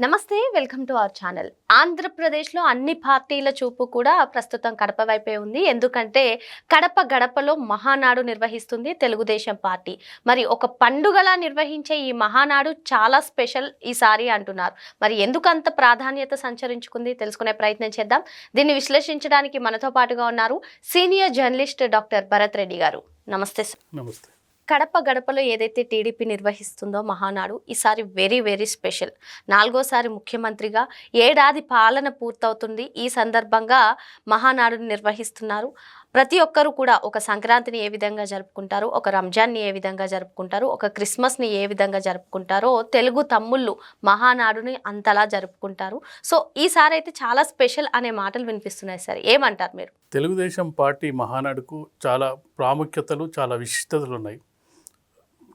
నమస్తే welcome to our channel. ఆంధ్రప్రదేశ్లో అన్ని పార్టీల చూపు కూడా ప్రస్తుతం కడప వైపే ఉంది. ఎందుకంటే కడప గడపలో మహానాడు నిర్వహిస్తుంది తెలుగుదేశం పార్టీ. మరి ఒక పండుగలా నిర్వహించే ఈ మహానాడు చాలా స్పెషల్ ఈసారి అంటున్నారు. మరి ఎందుకు అంత ప్రాధాన్యత సంచరించుకుంది తెలుసుకునే ప్రయత్నం చేద్దాం. దీన్ని విశ్లేషించడానికి మనతో పాటుగా ఉన్నారు senior journalist doctor Bharat Reddy garu. నమస్తే సార్. నమస్తే. కడప గడపలో ఏదైతే టీడీపీ నిర్వహిస్తుందో మహానాడు ఈసారి వెరీ వెరీ స్పెషల్. నాలుగోసారి ముఖ్యమంత్రిగా ఏడాది పాలన పూర్తవుతుంది. ఈ సందర్భంగా మహానాడుని నిర్వహిస్తున్నారు. ప్రతి ఒక్కరు కూడా ఒక సంక్రాంతిని ఏ విధంగా జరుపుకుంటారు ఒక రంజాన్ని ఏ విధంగా జరుపుకుంటారు ఒక క్రిస్మస్ని ఏ విధంగా జరుపుకుంటారో తెలుగు తమ్ముళ్ళు మహానాడుని అంతలా జరుపుకుంటారు. సో ఈసారి అయితే చాలా స్పెషల్ అనే మాటలు వినిపిస్తున్నాయి సార్. ఏమంటారు మీరు? తెలుగుదేశం పార్టీ మహానాడుకు చాలా ప్రాముఖ్యతలు చాలా విశిష్టతలు ఉన్నాయి.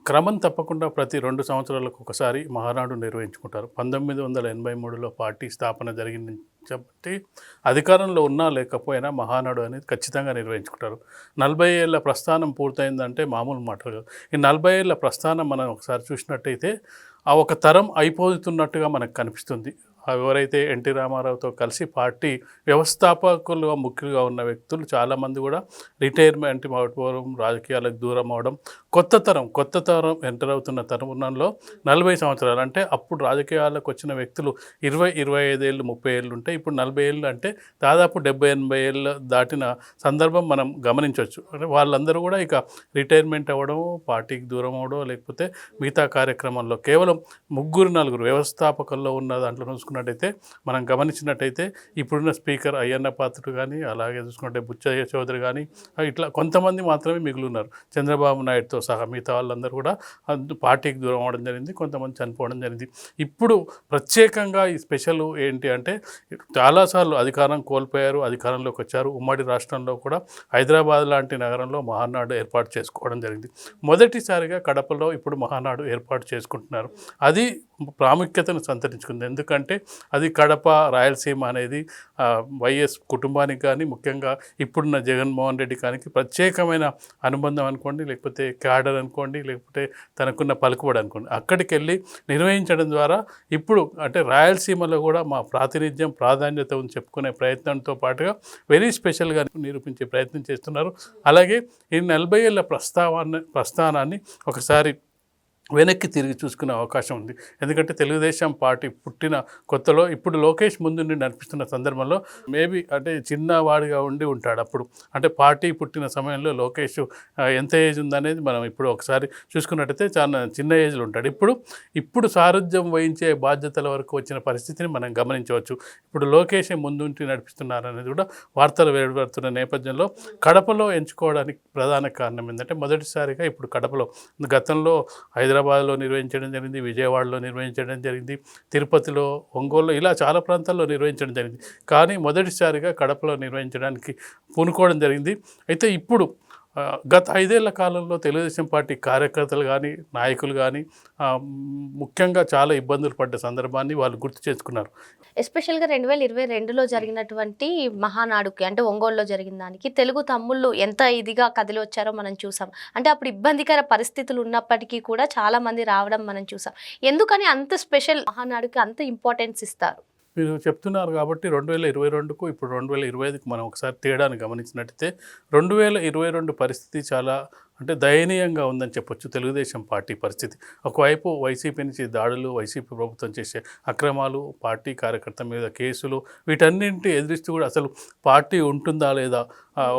క్రమం తప్పకుండా ప్రతి రెండు సంవత్సరాలకు ఒకసారి మహానాడు నిర్వహించుకుంటారు. పంతొమ్మిది వందల ఎనభై మూడులో పార్టీ స్థాపన జరిగింది కాబట్టి అధికారంలో ఉన్నా లేకపోయినా మహానాడు అనేది ఖచ్చితంగా నిర్వహించుకుంటారు. నలభై ఏళ్ళ ప్రస్థానం పూర్తయిందంటే మామూలు మాటలు కాదు. ఈ నలభై ఏళ్ళ ప్రస్థానం మనం ఒకసారి చూసినట్టయితే ఆ ఒక తరం అయిపోతున్నట్టుగా మనకు కనిపిస్తుంది. ఎవరైతే ఎన్టీ రామారావుతో కలిసి పార్టీ వ్యవస్థాపకులుగా ముఖ్యంగా ఉన్న వ్యక్తులు చాలామంది కూడా రిటైర్మెంట్ అవడం రాజకీయాలకు దూరం అవడం కొత్త తరం కొత్త తరం ఎంటర్ అవుతున్న తరుణంలో నలభై సంవత్సరాలు అంటే అప్పుడు రాజకీయాలకు వచ్చిన వ్యక్తులు ఇరవై ఇరవై ఐదేళ్ళు ముప్పై ఏళ్ళు ఉంటే ఇప్పుడు నలభై ఏళ్ళు అంటే దాదాపు డెబ్బై ఎనభై ఏళ్ళు దాటిన సందర్భం మనం గమనించవచ్చు. అంటే వాళ్ళందరూ కూడా ఇక రిటైర్మెంట్ అవ్వడం పార్టీకి దూరం అవ్వడం లేకపోతే మిగతా కార్యక్రమంలో కేవలం ముగ్గురు నలుగురు వ్యవస్థాపకుల్లో ఉన్న దాంట్లో చూసుకున్నట్టయితే మనం గమనించినట్టయితే ఇప్పుడున్న స్పీకర్ అయ్యన్న పాత్రుడు కానీ అలాగే చూసుకుంటే బుచ్చయ్య చౌదరి కానీ ఇట్లా కొంతమంది మాత్రమే మిగులున్నారు. చంద్రబాబు నాయుడుతో సహా మిగతా వాళ్ళందరూ కూడా పార్టీకి దూరం అవడం జరిగింది కొంతమంది చనిపోవడం జరిగింది. ఇప్పుడు ప్రత్యేకంగా ఈ స్పెషల్ ఏంటి అంటే చాలాసార్లు అధికారం కోల్పోయారు అధికారంలోకి వచ్చారు. ఉమ్మడి రాష్ట్రంలో కూడా హైదరాబాద్ లాంటి నగరంలో మహానాడు ఏర్పాటు చేసుకోవడం జరిగింది. మొదటిసారిగా కడపలో ఇప్పుడు మహానాడు ఏర్పాటు చేసుకుంటున్నారు. అది ప్రాముఖ్యతను సంతరించుకుంది. ఎందుకంటే అది కడప రాయలసీమ అనేది వైఎస్ కుటుంబానికి కానీ ముఖ్యంగా ఇప్పుడున్న జగన్మోహన్ రెడ్డి కానీ ప్రత్యేకమైన అనుబంధం అనుకోండి లేకపోతే క్యాడర్ అనుకోండి లేకపోతే తనకున్న పలుకుబడి అనుకోండి. అక్కడికి వెళ్ళి నిర్వహించడం ద్వారా ఇప్పుడు అంటే రాయలసీమలో కూడా మా ప్రాతినిధ్యం ప్రాధాన్యత ఉంది చెప్పుకునే ప్రయత్నంతో పాటుగా వెరీ స్పెషల్గా నిరూపించే ప్రయత్నం చేస్తున్నారు. అలాగే ఈ నలభై ఏళ్ళ ప్రస్తావాన్ని ప్రస్థానాన్ని ఒకసారి వెనక్కి తిరిగి చూసుకునే అవకాశం ఉంది. ఎందుకంటే తెలుగుదేశం పార్టీ పుట్టిన కొత్తలో ఇప్పుడు లోకేష్ ముందు నడిపిస్తున్న సందర్భంలో మేబీ అంటే చిన్నవాడిగా ఉండి ఉంటాడు అప్పుడు. అంటే పార్టీ పుట్టిన సమయంలో లోకేష్ ఎంత ఏజ్ ఉందనేది మనం ఇప్పుడు ఒకసారి చూసుకున్నట్టయితే చాలా చిన్న ఏజ్లో ఉంటాడు. ఇప్పుడు ఇప్పుడు సారథ్యం వహించే బాధ్యతల వరకు వచ్చిన పరిస్థితిని మనం గమనించవచ్చు. ఇప్పుడు లోకేషే ముందుంటి నడిపిస్తున్నారు అనేది కూడా వార్తలు వెలువడుతున్న నేపథ్యంలో కడపలో ఎంచుకోవడానికి ప్రధాన కారణం ఏంటంటే మొదటిసారిగా ఇప్పుడు కడపలో గతంలో ఐదు హైదరాబాద్లో నిర్వహించడం జరిగింది విజయవాడలో నిర్వహించడం జరిగింది తిరుపతిలో ఒంగోలులో ఇలా చాలా ప్రాంతాల్లో నిర్వహించడం జరిగింది. కానీ మొదటిసారిగా కడపలో నిర్వహించడానికి పూనుకోవడం జరిగింది. అయితే ఇప్పుడు గత ఐదేళ్ళ కాలంలో తెలుగుదేశం పార్టీ కార్యకర్తలు కానీ నాయకులు కానీ ముఖ్యంగా చాలా ఇబ్బందులు పడ్డ సందర్భాన్ని వాళ్ళు గుర్తు చేసుకున్నారు. ఎస్పెషల్గా రెండు వేల ఇరవై రెండులో జరిగినటువంటి మహానాడుకి అంటే ఒంగోలులో జరిగిన దానికి తెలుగు తమ్ముళ్ళు ఎంత ఇదిగా కదిలి వచ్చారో మనం చూసాం. అంటే అప్పుడు ఇబ్బందికర పరిస్థితులు ఉన్నప్పటికీ కూడా చాలామంది రావడం మనం చూసాం. ఎందుకని అంత స్పెషల్ మహానాడుకి అంత ఇంపార్టెన్స్ ఇస్తారు? మీరు చెప్తున్నారు కాబట్టి రెండు వేల ఇరవై రెండుకు ఇప్పుడు రెండు వేల ఇరవై ఐదుకు మనం ఒకసారి తేడాను గమనించినట్టయితే రెండు వేల ఇరవై రెండు పరిస్థితి చాలా అంటే దయనీయంగా ఉందని చెప్పొచ్చు. తెలుగుదేశం పార్టీ పరిస్థితి. ఒకవైపు వైసీపీ నుంచి దాడులు వైసీపీ ప్రభుత్వం చేసే అక్రమాలు పార్టీ కార్యకర్త మీద కేసులు వీటన్నింటి ఎదిరిస్తూ కూడా అసలు పార్టీ ఉంటుందా లేదా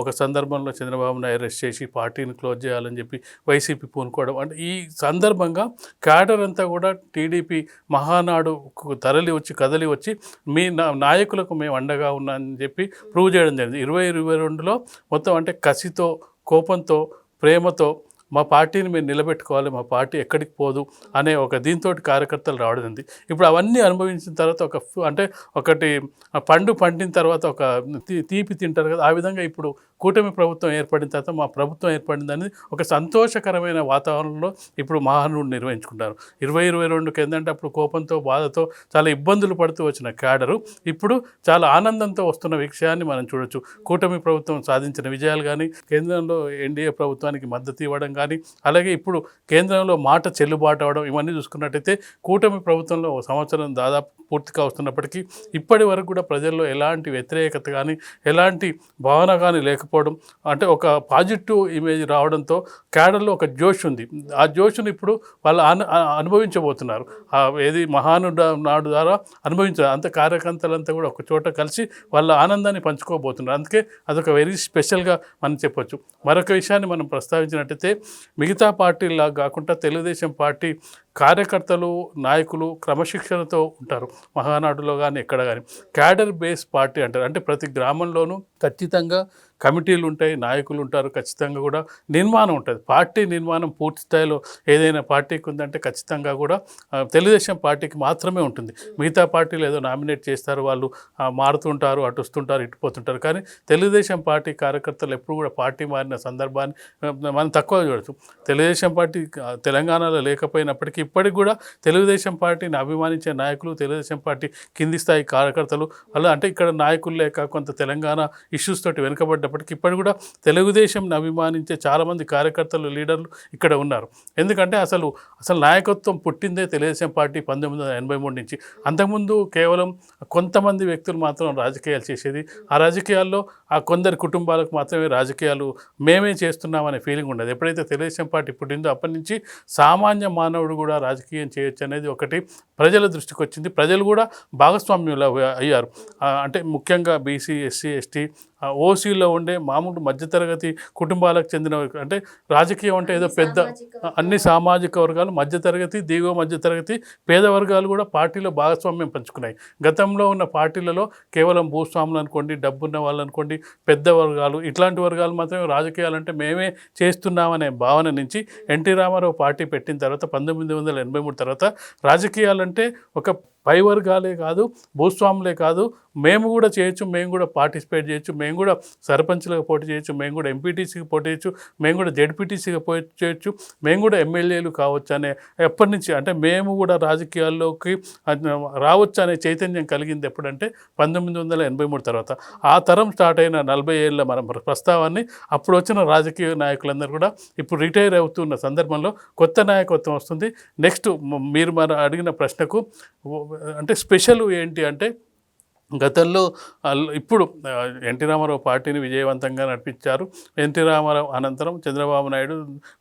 ఒక సందర్భంలో చంద్రబాబు నాయుడు అరెస్ట్ చేసి పార్టీని క్లోజ్ చేయాలని చెప్పి వైసీపీ పూనుకోవడం అంటే ఈ సందర్భంగా క్యాడర్ అంతా కూడా టీడీపీ మహానాడుకు తరలి వచ్చి కదలి వచ్చి మీ నా నాయకులకు మేము అండగా ఉన్నామని చెప్పి ప్రూవ్ చేయడం జరిగింది. ఇరవై ఇరవై రెండులో మొత్తం అంటే కసితో కోపంతో ప్రేమతో మా పార్టీని మేము నిలబెట్టుకోవాలి మా పార్టీ ఎక్కడికి పోదు అనే ఒక దీంతో కార్యకర్తలు రావడం ఉంది. ఇప్పుడు అవన్నీ అనుభవించిన తర్వాత ఒక అంటే ఒకటి పండు పండిన తర్వాత ఒక తీ- తీపి తింటారు కదా ఆ విధంగా ఇప్పుడు కూటమి ప్రభుత్వం ఏర్పడిన తర్వాత మా ప్రభుత్వం ఏర్పడిందని ఒక సంతోషకరమైన వాతావరణంలో ఇప్పుడు మహానుడు నిర్వహించుకుంటారు. ఇరవై ఇరవై రెండుకి ఏంటంటే అప్పుడు కోపంతో బాధతో చాలా ఇబ్బందులు పడుతూ వచ్చిన క్యాడరు ఇప్పుడు చాలా ఆనందంతో వస్తున్న విషయాన్ని మనం చూడొచ్చు. కూటమి ప్రభుత్వం సాధించిన విజయాలు కానీ కేంద్రంలో ఎన్డీఏ ప్రభుత్వానికి మద్దతు ఇవ్వడం కానీ కానీ అలాగే ఇప్పుడు కేంద్రంలో మాట చెల్లుబాటు అవడం ఇవన్నీ చూసుకున్నట్టయితే కూటమి ప్రభుత్వంలో ఒక సంవత్సరం దాదాపు పూర్తిగా వస్తున్నప్పటికీ ఇప్పటి వరకు కూడా ప్రజల్లో ఎలాంటి వ్యతిరేకత కానీ ఎలాంటి భావన కానీ లేకపోవడం అంటే ఒక పాజిటివ్ ఇమేజ్ రావడంతో క్యాడర్లో ఒక జోష్ ఉంది. ఆ జోష్ను ఇప్పుడు వాళ్ళు అను అనుభవించబోతున్నారు. ఏది మహానుడ నాడు ద్వారా అనుభవించారు అంత కార్యకర్తలంతా కూడా ఒక చోట కలిసి వాళ్ళ ఆనందాన్ని పంచుకోబోతున్నారు. అందుకే అదొక వెరీ స్పెషల్గా మనం చెప్పొచ్చు. మరొక విషయాన్ని మనం ప్రస్తావించినట్టయితే మిగతా పార్టీలా కాకుండా తెలుగుదేశం పార్టీ కార్యకర్తలు నాయకులు క్రమశిక్షణతో ఉంటారు. మహానాడులో కానీ ఎక్కడ కానీ క్యాడర్ బేస్ పార్టీ అంటారు. అంటే ప్రతి గ్రామంలోనూ ఖచ్చితంగా కమిటీలు ఉంటాయి నాయకులు ఉంటారు ఖచ్చితంగా కూడా నిర్మాణం ఉంటుంది. పార్టీ నిర్మాణం పూర్తి స్థాయిలో ఏదైనా పార్టీకి ఉందంటే ఖచ్చితంగా కూడా తెలుగుదేశం పార్టీకి మాత్రమే ఉంటుంది. మిగతా పార్టీలు ఏదో నామినేట్ చేస్తారు వాళ్ళు మారుతుంటారు అటు వస్తుంటారు ఇటు పోతుంటారు. కానీ తెలుగుదేశం పార్టీ కార్యకర్తలు ఎప్పుడు కూడా పార్టీ మారిన సందర్భాన్ని మనం తక్కువ చూడచ్చు. తెలుగుదేశం పార్టీ తెలంగాణలో లేకపోయినప్పటికీ ఇప్పటికి కూడా తెలుగుదేశం పార్టీని అభిమానించే నాయకులు తెలుగుదేశం పార్టీ కింది స్థాయి కార్యకర్తలు అలా అంటే ఇక్కడ నాయకులు లేక కొంత తెలంగాణ ఇష్యూస్ తోటి వెనుకబడ్డప్పటికీ ఇప్పటి కూడా తెలుగుదేశంని అభిమానించే చాలామంది కార్యకర్తలు లీడర్లు ఇక్కడ ఉన్నారు. ఎందుకంటే అసలు అసలు నాయకత్వం పుట్టిందే తెలుగుదేశం పార్టీ పంతొమ్మిది వందల ఎనభై మూడు నుంచి. అంతకుముందు కేవలం కొంతమంది వ్యక్తులు మాత్రం రాజకీయాలు చేసేది. ఆ రాజకీయాల్లో ఆ కొందరి కుటుంబాలకు మాత్రమే రాజకీయాలు మేమే చేస్తున్నామనే ఫీలింగ్ ఉండదు. ఎప్పుడైతే తెలుగుదేశం పార్టీ పుట్టిందో అప్పటి నుంచి సామాన్య మానవుడు కూడా రాజకీయం చేయొచ్చు అనేది ఒకటి ప్రజల దృష్టికి వచ్చింది. ప్రజలు కూడా భాగస్వామ్యులు అయ్యారు. అంటే ముఖ్యంగా బీసీ ఎస్సీ ఎస్టీ ఓసీలో ఉండే మామూలు మధ్యతరగతి కుటుంబాలకు చెందిన. అంటే రాజకీయం అంటే ఏదో పెద్ద అన్ని సామాజిక వర్గాలు మధ్యతరగతి దిగువ మధ్యతరగతి పేద వర్గాలు కూడా పార్టీలో భాగస్వామ్యం పంచుకున్నాయి గతంలో ఉన్న పార్టీలలో కేవలం భూస్వాములు అనుకోండి డబ్బున్న వాళ్ళు అనుకోండి పెద్ద వర్గాలు ఇట్లాంటి వర్గాలు మాత్రమే రాజకీయాలు అంటే మేమే చేస్తున్నామనే భావన నుంచి ఎన్టీ రామారావు పార్టీ పెట్టిన తర్వాత పంతొమ్మిది వందల ఎనభై మూడు తర్వాత రాజకీయాలంటే ఒక పై వర్గాలే కాదు భూస్వాములే కాదు. మేము కూడా చేయొచ్చు మేము కూడా పార్టిసిపేట్ చేయొచ్చు మేము కూడా సర్పంచ్లకు పోటీ చేయొచ్చు మేము కూడా ఎంపీటీసీకి పోటీ చేయొచ్చు మేము కూడా జెడ్పీటీసీకి పోటీ చేయొచ్చు మేము కూడా ఎమ్మెల్యేలు కావచ్చు అనే ఎప్పటి నుంచి అంటే మేము కూడా రాజకీయాల్లోకి రావచ్చు అనే చైతన్యం కలిగింది ఎప్పుడంటే పంతొమ్మిది వందల ఎనభై మూడు తర్వాత. ఆ తరం స్టార్ట్ అయిన నలభై ఏళ్ళ మన ప్రస్తావాన్ని అప్పుడు వచ్చిన రాజకీయ నాయకులందరూ కూడా ఇప్పుడు రిటైర్ అవుతున్న సందర్భంలో కొత్త నాయకత్వం వస్తుంది. నెక్స్ట్ మీరు మన అడిగిన ప్రశ్నకు అంటే స్పెషల్ ఏంటి అంటే గతంలో ఇప్పుడు ఎన్టీ రామారావు పార్టీని విజయవంతంగా నడిపించారు. ఎన్టీ రామారావు అనంతరం చంద్రబాబు నాయుడు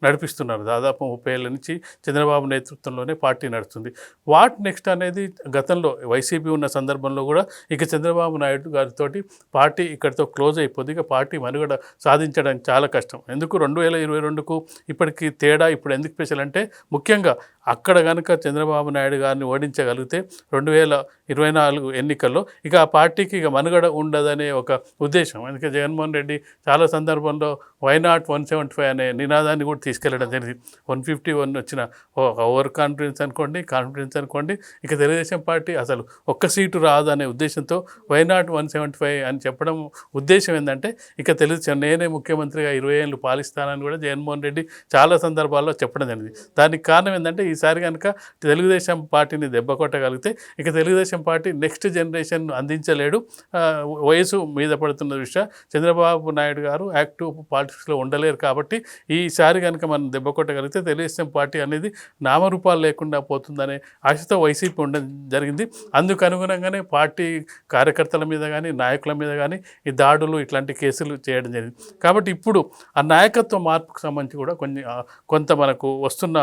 నడిపిస్తున్నారు. దాదాపు ముప్పై ఏళ్ళ నుంచి చంద్రబాబు నేతృత్వంలోనే పార్టీ నడుస్తుంది. వాట్ నెక్స్ట్ అనేది గతంలో వైసీపీ ఉన్న సందర్భంలో కూడా ఇక చంద్రబాబు నాయుడు గారితో పార్టీ ఇక్కడితో క్లోజ్ అయిపోద్ది. ఇక పార్టీ మనుగడ సాధించడం చాలా కష్టం. ఎందుకు రెండు వేల ఇరవై రెండుకు ఇప్పటికీ తేడా ఇప్పుడు ఎందుకు స్పెషల్ అంటే ముఖ్యంగా అక్కడ కనుక చంద్రబాబు నాయుడు గారిని ఓడించగలిగితే రెండు వేల ఇరవై నాలుగు ఎన్నికల్లో ఇక ఆ పార్టీకి ఇక మనుగడ ఉండదనే ఒక ఉద్దేశం. అందుకే జగన్మోహన్ రెడ్డి చాలా సందర్భంలో why not one seventy five అనే నినాదాన్ని కూడా తీసుకెళ్ళడం జరిగింది. వన్ ఫిఫ్టీ వన్ వచ్చిన ఒక ఓవర్ కాన్ఫిడెన్స్ అనుకోండి కాన్ఫిడెన్స్ అనుకోండి ఇక తెలుగుదేశం పార్టీ అసలు ఒక్క సీటు రాదు అనే ఉద్దేశంతో why not one seventy five అని చెప్పడం ఉద్దేశం ఏంటంటే ఇక తెలుగు నేనే ముఖ్యమంత్రిగా ఇరవై ఏళ్ళు పాలిస్తానని కూడా జగన్మోహన్ రెడ్డి చాలా సందర్భాల్లో చెప్పడం జరిగింది. దానికి కారణం ఏంటంటే ఈసారి కనుక తెలుగుదేశం పార్టీని దెబ్బ కొట్టగలిగితే ఇక తెలుగుదేశం పార్టీ నెక్స్ట్ జనరేషన్ అందించలేడు. వయసు మీద పడుతున్న దృష్ట్యా చంద్రబాబు నాయుడు గారు యాక్టివ్ పాలిటిక్స్లో ఉండలేరు కాబట్టి ఈసారి కనుక మనం దెబ్బ కొట్టగలిగితే తెలుగుదేశం పార్టీ అనేది నామరూపాలు లేకుండా పోతుందనే ఆశతో వైసీపీ ఉండడం జరిగింది. అందుకు అనుగుణంగానే పార్టీ కార్యకర్తల మీద కానీ నాయకుల మీద కానీ ఈ దాడులు ఇట్లాంటి కేసులు చేయడం జరిగింది. కాబట్టి ఇప్పుడు ఆ నాయకత్వ మార్పుకు సంబంధించి కూడా కొన్ని కొంత మనకు వస్తున్న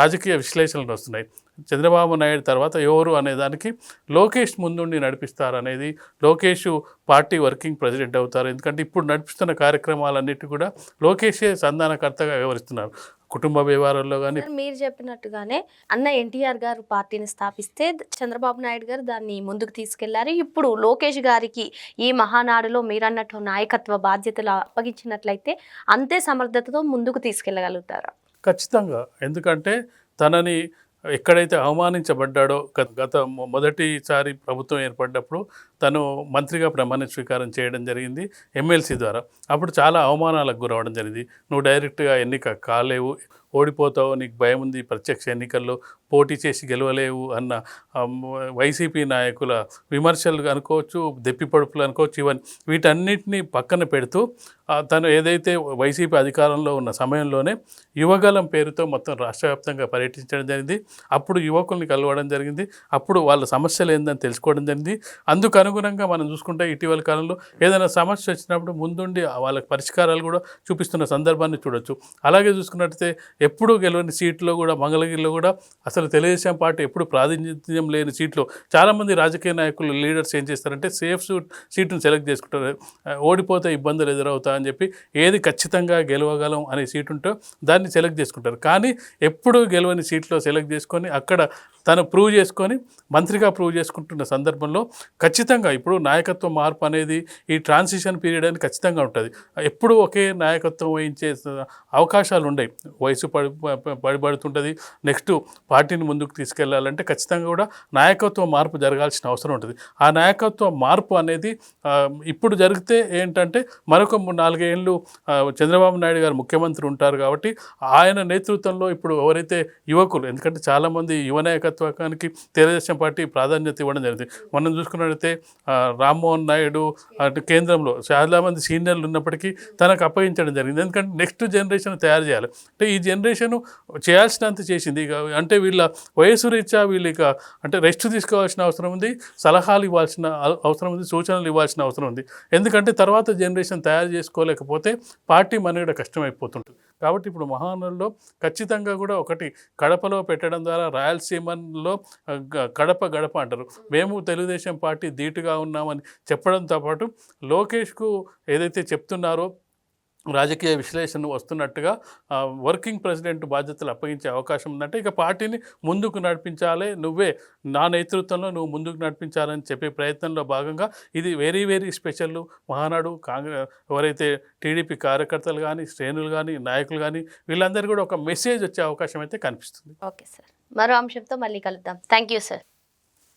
రాజకీయ విశ్లేషణలు వస్తున్నాయి చంద్రబాబు నాయుడు తర్వాత ఎవరు అనే దానికి లోకేష్ ముందుండి నడిపిస్తారు అనేది లోకేష్ పార్టీ వర్కింగ్ ప్రెసిడెంట్ అవుతారు. ఎందుకంటే ఇప్పుడు నడిపిస్తున్న కార్యక్రమాలన్నిటి కూడా లోకేషే సంధానకర్తగా వ్యవహరిస్తున్నారు. కుటుంబ వ్యవహారాల్లో కానీ మీరు చెప్పినట్టుగానే అన్న ఎన్టీఆర్ గారు పార్టీని స్థాపిస్తే చంద్రబాబు నాయుడు గారు దాన్ని ముందుకు తీసుకెళ్ళారు. ఇప్పుడు లోకేష్ గారికి ఈ మహానాడులో మీరన్నట్టు నాయకత్వ బాధ్యతలు అప్పగించినట్లయితే అంతే సమర్థతతో ముందుకు తీసుకెళ్ళగలుగుతారు ఖచ్చితంగా. ఎందుకంటే తనని ఎక్కడైతే అవమానించబడ్డాడో గత- గత మొదటిసారి ప్రభుత్వం ఏర్పడ్డప్పుడు తను మంత్రిగా ప్రమాణ స్వీకారం చేయడం జరిగింది ఎమ్మెల్సీ ద్వారా. అప్పుడు చాలా అవమానాలకు గురవడం జరిగింది. నువ్వు డైరెక్ట్గా ఎన్నిక కాలేవు ఓడిపోతావు నీకు భయం ఉంది ప్రత్యక్ష ఎన్నికల్లో పోటీ చేసి గెలవలేవు అన్న వైసీపీ నాయకుల విమర్శలు అనుకోవచ్చు దెప్పిపడుపులు అనుకోవచ్చు ఇవన్నీ వీటన్నిటిని పక్కన పెడుతూ తను ఏదైతే వైసీపీ అధికారంలో ఉన్న సమయంలోనే యువగలం పేరుతో మొత్తం రాష్ట్ర వ్యాప్తంగా పర్యటించడం జరిగింది. అప్పుడు యువకుల్ని కలవడం జరిగింది. అప్పుడు వాళ్ళ సమస్యలు ఏందని తెలుసుకోవడం జరిగింది. అందుకు అనుగుణంగా మనం చూసుకుంటే ఇటీవల కాలంలో ఏదైనా సమస్య వచ్చినప్పుడు ముందుండి వాళ్ళకి పరిష్కారాలు కూడా చూపిస్తున్న సందర్భాన్ని చూడొచ్చు. అలాగే చూసుకున్నట్టయితే ఎప్పుడూ గెలవని సీట్లో కూడా మంగళగిరిలో కూడా అసలు తెలుగుదేశం పార్టీ ఎప్పుడు ప్రాతినిధ్యం లేని సీట్లో చాలామంది రాజకీయ నాయకులు లీడర్స్ ఏం చేస్తారంటే సేఫ్ సూట్ సీట్ను సెలెక్ట్ చేసుకుంటారు. ఓడిపోతే ఇబ్బందులు ఎదురవుతా అని చెప్పి ఏది ఖచ్చితంగా గెలవగలం అనే సీట్ ఉంటే దాన్ని సెలెక్ట్ చేసుకుంటారు. కానీ ఎప్పుడూ గెలవని సీట్లో సెలెక్ట్ చేసుకొని అక్కడ తను ప్రూవ్ చేసుకొని మంత్రిగా ప్రూవ్ చేసుకుంటున్న సందర్భంలో ఖచ్చితంగా ఇప్పుడు నాయకత్వ మార్పు అనేది ఈ ట్రాన్సిషన్ పీరియడ్ అని ఖచ్చితంగా ఉంటుంది. ఎప్పుడు ఒకే నాయకత్వం వహించే అవకాశాలు ఉండవు వయసు పడి ప- పడిపడుతుంటుంది నెక్స్ట్ పార్టీని ముందుకు తీసుకెళ్ళాలంటే ఖచ్చితంగా కూడా నాయకత్వ మార్పు జరగాల్సిన అవసరం ఉంటుంది. ఆ నాయకత్వ మార్పు అనేది ఇప్పుడు జరిగితే ఏంటంటే మరొక నాలుగేళ్ళు చంద్రబాబు నాయుడు గారు ముఖ్యమంత్రి ఉంటారు కాబట్టి ఆయన నేతృత్వంలో ఇప్పుడు ఎవరైతే యువకులు ఎందుకంటే చాలామంది యువ నాయకత్వానికి తెలుగుదేశం పార్టీ ప్రాధాన్యత ఇవ్వడం జరిగింది. మనం చూసుకున్నట్లయితే రామ్మోహన్ నాయుడు అటు కేంద్రంలో చాలామంది సీనియర్లు ఉన్నప్పటికీ తనకు అప్పగించడం జరిగింది. ఎందుకంటే నెక్స్ట్ జనరేషన్ తయారు చేయాలి. అంటే ఈ జనరేషన్ చేయాల్సినంత చేసింది. ఇక అంటే వీళ్ళ వయసు రీత్యా వీళ్ళు ఇక అంటే రెస్ట్ తీసుకోవాల్సిన అవసరం ఉంది సలహాలు ఇవ్వాల్సిన అవసరం ఉంది సూచనలు ఇవ్వాల్సిన అవసరం ఉంది. ఎందుకంటే తర్వాత జనరేషన్ తయారు చేసుకోలేకపోతే పార్టీ మనగడ కష్టమైపోతుంటుంది. కాబట్టి ఇప్పుడు మహానల్లో ఖచ్చితంగా కూడా ఒకటి కడపలో పెట్టడం ద్వారా రాయలసీమలో కడప గ- గడప అంటారు. మేము తెలుగుదేశం పార్టీ ధీటుగా ఉన్నామని చెప్పడంతో పాటు లోకేష్కు ఏదైతే చెప్తున్నారో రాజకీయ విశ్లేషణ వస్తున్నట్టుగా వర్కింగ్ ప్రెసిడెంట్ బాధ్యతలు అప్పగించే అవకాశం ఉందంటే ఇక పార్టీని ముందుకు నడిపించాలి నువ్వే నా నేతృత్వంలో నువ్వు ముందుకు నడిపించాలని చెప్పే ప్రయత్నంలో భాగంగా ఇది very very special Mahanadu Congress ఎవరైతే టీడీపీ కార్యకర్తలు కానీ శ్రేణులు కానీ నాయకులు కానీ వీళ్ళందరూ కూడా ఒక మెసేజ్ వచ్చే అవకాశం అయితే కనిపిస్తుంది. Okay sir. మరో అంశంతో మళ్ళీ కలుద్దాం. Thank you sir.